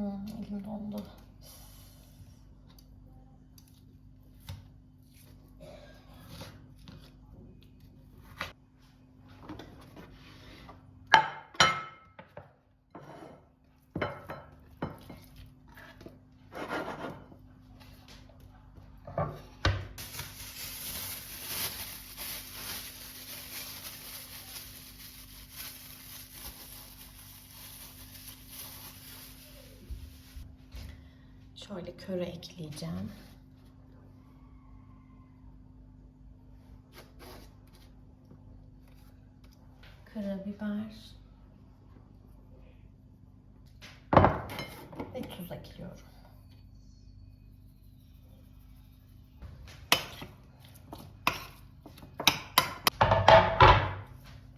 Hmm, elim dondu. Şöyle köre ekleyeceğim. Karabiber. Ve tuz ekliyorum.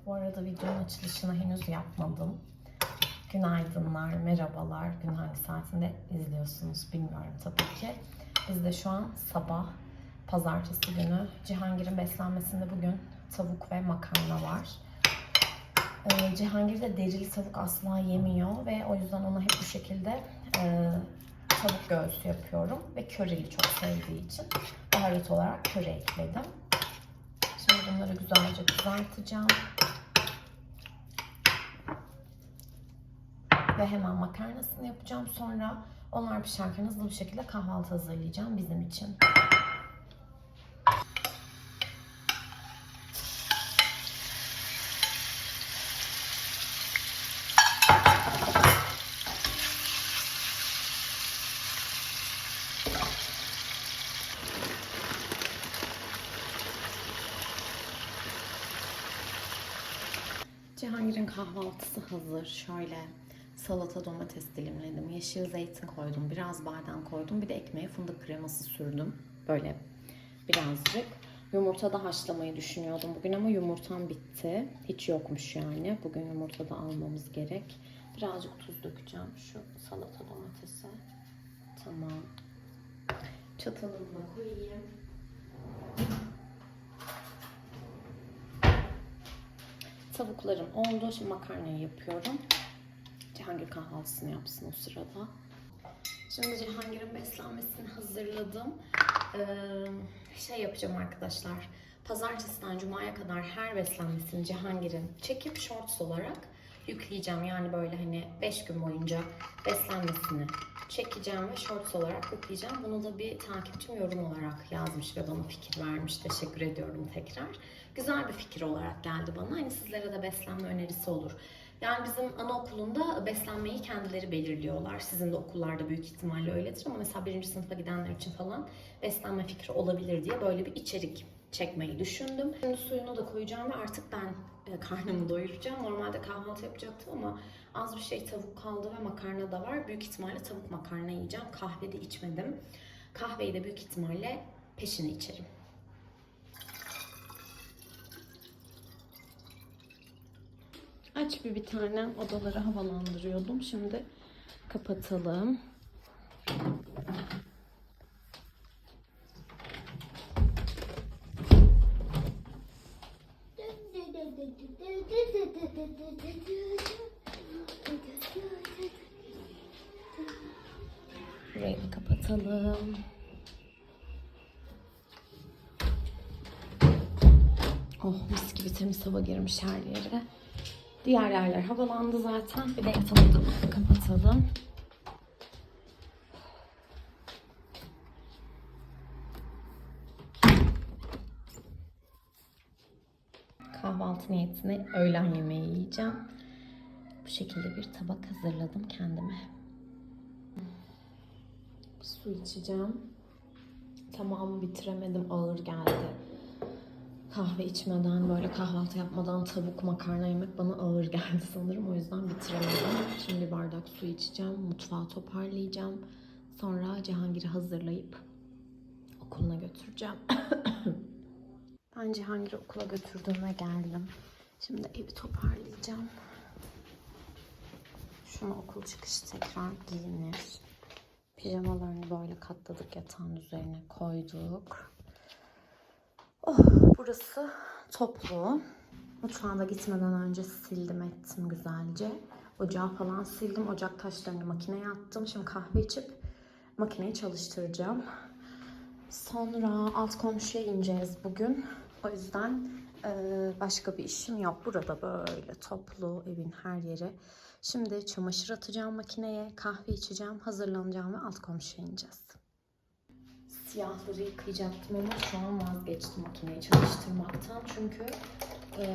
Bu arada videonun açılışını henüz yapmadım. Günaydınlar, merhabalar. Gün hangi saatinde izliyorsunuz bilmiyorum tabii ki. Biz de şu an sabah, pazartesi günü. Cihangir'in beslenmesinde bugün tavuk ve makarna var. Ee, Cihangir de derili tavuk asla yemiyor ve o yüzden ona hep bu şekilde e, tavuk göğsü yapıyorum. Ve köreli çok sevdiği için baharat olarak köre ekledim. Şimdi bunları güzelce kızartacağım. Ve hemen makarnasını yapacağım. Sonra onlar pişerken hızlı bir şekilde kahvaltı hazırlayacağım bizim için. Cihangir'in kahvaltısı hazır. Şöyle salata domates dilimledim. Yeşil zeytin koydum. Biraz badem koydum. Bir de ekmeğe fındık kreması sürdüm. Böyle birazcık. Yumurta da haşlamayı düşünüyordum bugün ama yumurtam bitti. Hiç yokmuş yani. Bugün yumurta da almamız gerek. Birazcık tuz dökeceğim şu salata domatese. Tamam. Çatalımı koyayım. Tavuklarım oldu. Şimdi makarnayı yapıyorum. Cihangir kahvaltısını yapsın o sırada. Şimdi Cihangir'in beslenmesini hazırladım. Ee, şey yapacağım arkadaşlar. Pazartesiden Cuma'ya kadar her beslenmesini Cihangir'in çekip shorts olarak yükleyeceğim. Yani böyle hani 5 gün boyunca beslenmesini çekeceğim ve shorts olarak yükleyeceğim. Bunu da bir takipçim yorum olarak yazmış ve bana fikir vermiş. Teşekkür ediyorum tekrar. Güzel bir fikir olarak geldi bana. Hani sizlere de beslenme önerisi olur. Yani bizim anaokulunda beslenmeyi kendileri belirliyorlar. Sizin de okullarda büyük ihtimalle öyledir ama mesela birinci sınıfa gidenler için falan beslenme fikri olabilir diye böyle bir içerik çekmeyi düşündüm. Şimdi suyunu da koyacağım ve artık ben e, karnımı doyuracağım. Normalde kahvaltı yapacaktım ama az bir şey tavuk kaldı ve makarna da var. Büyük ihtimalle tavuk makarna yiyeceğim. Kahve de içmedim. Kahveyi de büyük ihtimalle peşine içerim. Aç bir bir tane odaları havalandırıyordum. Şimdi kapatalım. Burayı kapatalım. Oh mis gibi temiz hava girmiş her yere. Diğer yerler havalandı zaten. Bir de odamızı kapatalım. Kahvaltı niyetine öğlen yemeği yiyeceğim. Bu şekilde bir tabak hazırladım kendime. Su içeceğim. Tamamı bitiremedim. Ağır geldi kahve içmeden böyle kahvaltı yapmadan tavuk makarna yemek bana ağır geldi sanırım. O yüzden bitiremedim. Şimdi bardak su içeceğim. Mutfağı toparlayacağım. Sonra Cihangir'i hazırlayıp okuluna götüreceğim. ben Cihangir'i okula götürdüm ve geldim. Şimdi evi toparlayacağım. Şunu okul çıkışı tekrar giyinir. Pijamalarını böyle katladık yatağın üzerine koyduk. Oh, burası toplu. Mutfağına gitmeden önce sildim ettim güzelce. Ocağı falan sildim. Ocak taşlarını makineye attım. Şimdi kahve içip makineyi çalıştıracağım. Sonra alt komşuya ineceğiz bugün. O yüzden eee, başka bir işim yok. Burada böyle toplu evin her yeri. Şimdi çamaşır atacağım makineye, kahve içeceğim, hazırlanacağım ve alt komşuya ineceğiz. Siyahları yıkayacaktım ama şu an vazgeçtim makineyi çalıştırmaktan. Çünkü eee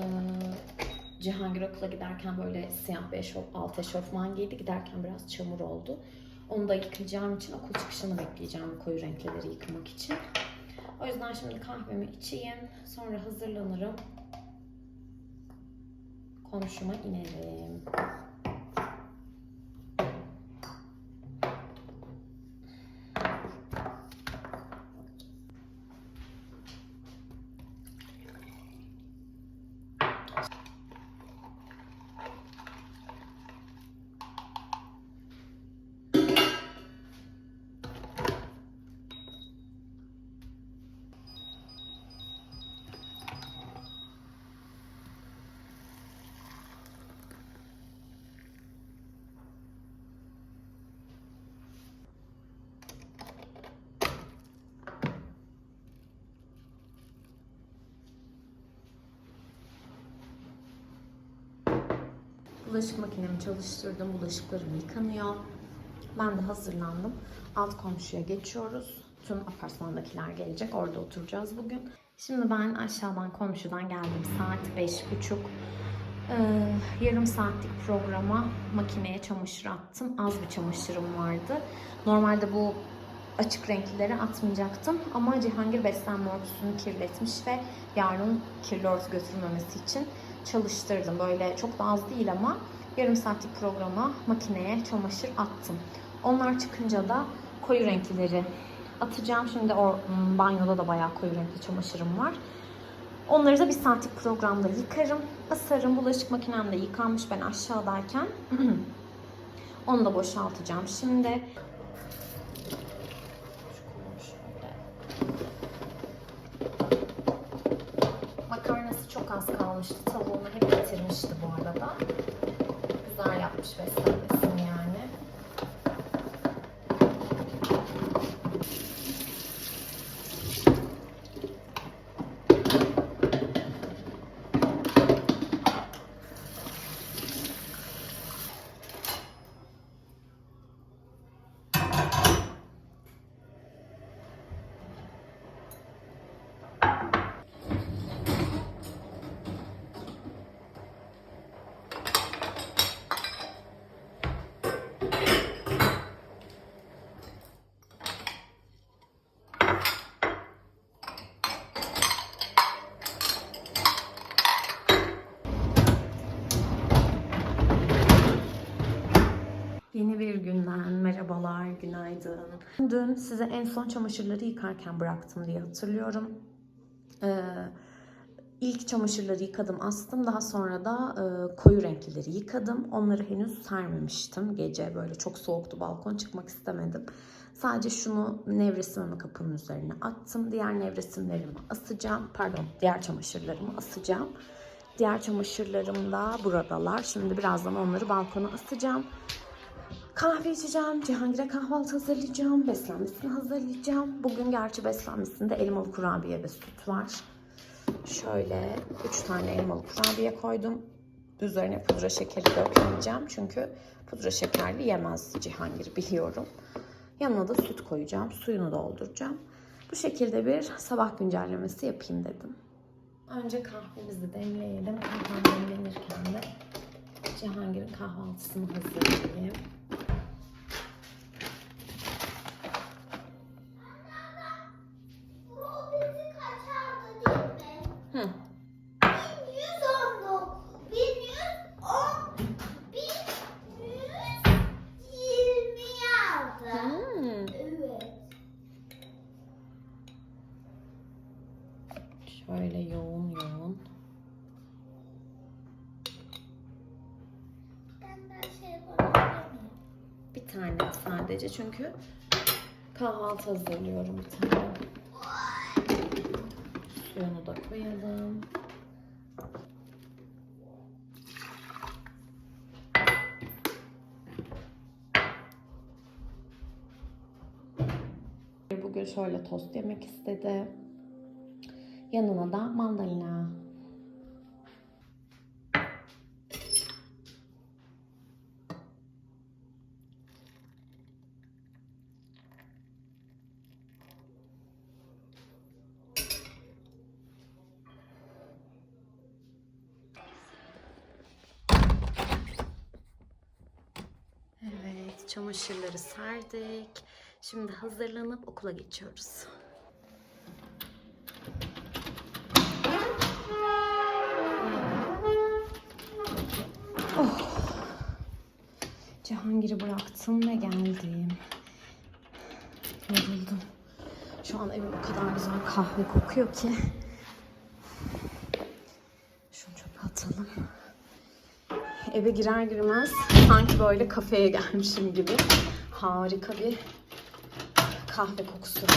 Cihangir okula giderken böyle siyah bir eşof, alt eşofman giydi. Giderken biraz çamur oldu. Onu da yıkayacağım için okul çıkışını bekleyeceğim koyu renkleri yıkamak için. O yüzden şimdi kahvemi içeyim. Sonra hazırlanırım. Komşuma inerim. Bulaşık makinemi çalıştırdım. Bulaşıklarım yıkanıyor. Ben de hazırlandım. Alt komşuya geçiyoruz. Tüm apartmandakiler gelecek. Orada oturacağız bugün. Şimdi ben aşağıdan komşudan geldim. Saat beş buçuk. Ee, yarım saatlik programa makineye çamaşır attım. Az bir çamaşırım vardı. Normalde bu açık renklileri atmayacaktım. Ama Cihangir beslenme örtüsünü kirletmiş ve yarın kirli örtü götürmemesi için çalıştırdım. Böyle çok da az değil ama yarım saatlik programa makineye çamaşır attım. Onlar çıkınca da koyu renklileri atacağım. Şimdi o m, banyoda da bayağı koyu renkli çamaşırım var. Onları da bir saatlik programda yıkarım. Asarım. Bulaşık makinem de yıkanmış ben aşağıdayken. Onu da boşaltacağım. Şimdi kalmıştı. Tavuğunu hep bitirmişti bu arada. Güzel yapmış beslenmesini yani. Yeni bir günden günaydın. Dün size en son çamaşırları yıkarken bıraktım diye hatırlıyorum. Ee, ilk çamaşırları yıkadım, astım. Daha sonra da e, koyu renklileri yıkadım. Onları henüz sermemiştim. Gece böyle çok soğuktu, balkon çıkmak istemedim. Sadece şunu nevresimimi kapının üzerine attım. Diğer nevresimlerimi asacağım. Pardon, diğer çamaşırlarımı asacağım. Diğer çamaşırlarım da buradalar. Şimdi birazdan onları balkona asacağım. Kahve içeceğim, Cihangir'e kahvaltı hazırlayacağım, beslenmesini hazırlayacağım. Bugün gerçi beslenmesinde elmalı kurabiye ve süt var. Şöyle 3 tane elmalı kurabiye koydum. Üzerine pudra şekeri dökmeyeceğim çünkü pudra şekerli yemez Cihangir biliyorum. Yanına da süt koyacağım, suyunu dolduracağım. Bu şekilde bir sabah güncellemesi yapayım dedim. Önce kahvemizi demleyelim. Kahvem demlenirken de Cihangir'in kahvaltısını hazırlayayım. çünkü kahvaltı hazırlıyorum bir tane. Suyunu da koyalım. Bugün şöyle tost yemek istedi. Yanına da mandalina çamaşırları serdik. Şimdi hazırlanıp okula geçiyoruz. Oh. Cihangir'i bıraktım ve geldim. Yoruldum. Şu an evim o kadar güzel kahve kokuyor ki. Şunu çöpe atalım. Eve girer girmez sanki böyle kafeye gelmişim gibi harika bir kahve kokusu.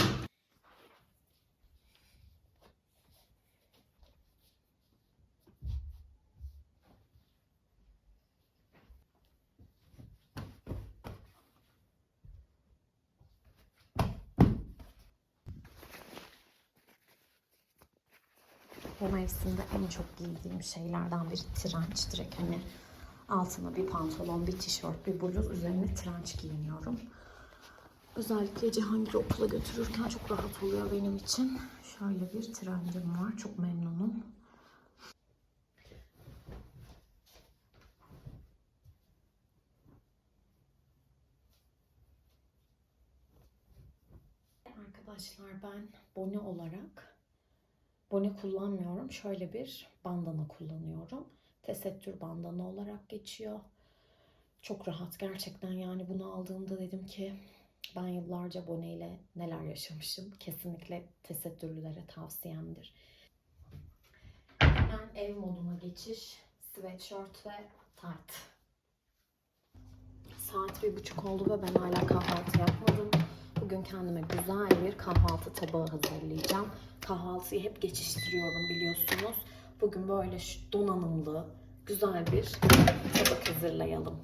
Bu mevsimde en çok giydiğim şeylerden biri trenç. Direkt hani altına bir pantolon, bir tişört, bir bluz üzerine trenç giyiniyorum. Özellikle Cihangir'i okula götürürken çok rahat oluyor benim için. Şöyle bir trencim var. Çok memnunum. Arkadaşlar ben bone olarak bone kullanmıyorum. Şöyle bir bandana kullanıyorum. Tesettür bandana olarak geçiyor. Çok rahat gerçekten yani bunu aldığımda dedim ki ben yıllarca boneyle neler yaşamışım. Kesinlikle tesettürlülere tavsiyemdir. Hemen ev moduna geçiş. Sweatshirt ve tight. Saat bir buçuk oldu ve ben hala kahvaltı yapmadım. Bugün kendime güzel bir kahvaltı tabağı hazırlayacağım. Kahvaltıyı hep geçiştiriyorum biliyorsunuz. Bugün böyle donanımlı, güzel bir tabak hazırlayalım.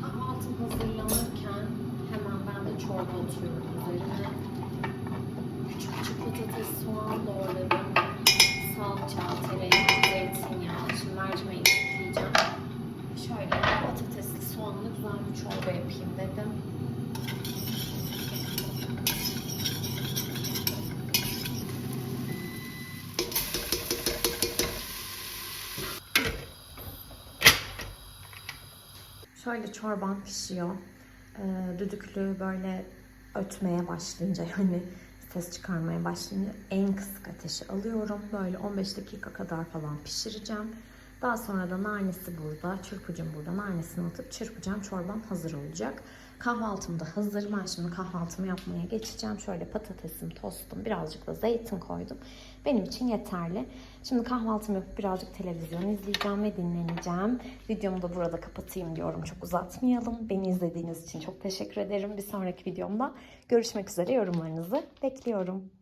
Kahvaltım hazırlanırken hemen ben de çorba atıyorum üzerine. Küçük küçük patates, soğan doğradım. Salça, tereyağı, zeytinyağı. Şimdi mercimeği ekleyeceğim. Şöyle patatesli, soğanlı güzel bir çorba yapayım dedim. Şöyle çorban pişiyor. Ee, düdüklü böyle ötmeye başlayınca yani ses çıkarmaya başlayınca en kısık ateşi alıyorum. Böyle 15 dakika kadar falan pişireceğim. Daha sonra da nanesi burada, çırpıcım burada. Nanesini atıp çırpacağım. Çorban hazır olacak. Kahvaltım da hazır. Ben şimdi kahvaltımı yapmaya geçeceğim. Şöyle patatesim, tostum, birazcık da zeytin koydum. Benim için yeterli. Şimdi kahvaltımı yapıp birazcık televizyon izleyeceğim ve dinleneceğim. Videomu da burada kapatayım diyorum. Çok uzatmayalım. Beni izlediğiniz için çok teşekkür ederim. Bir sonraki videomda görüşmek üzere yorumlarınızı bekliyorum.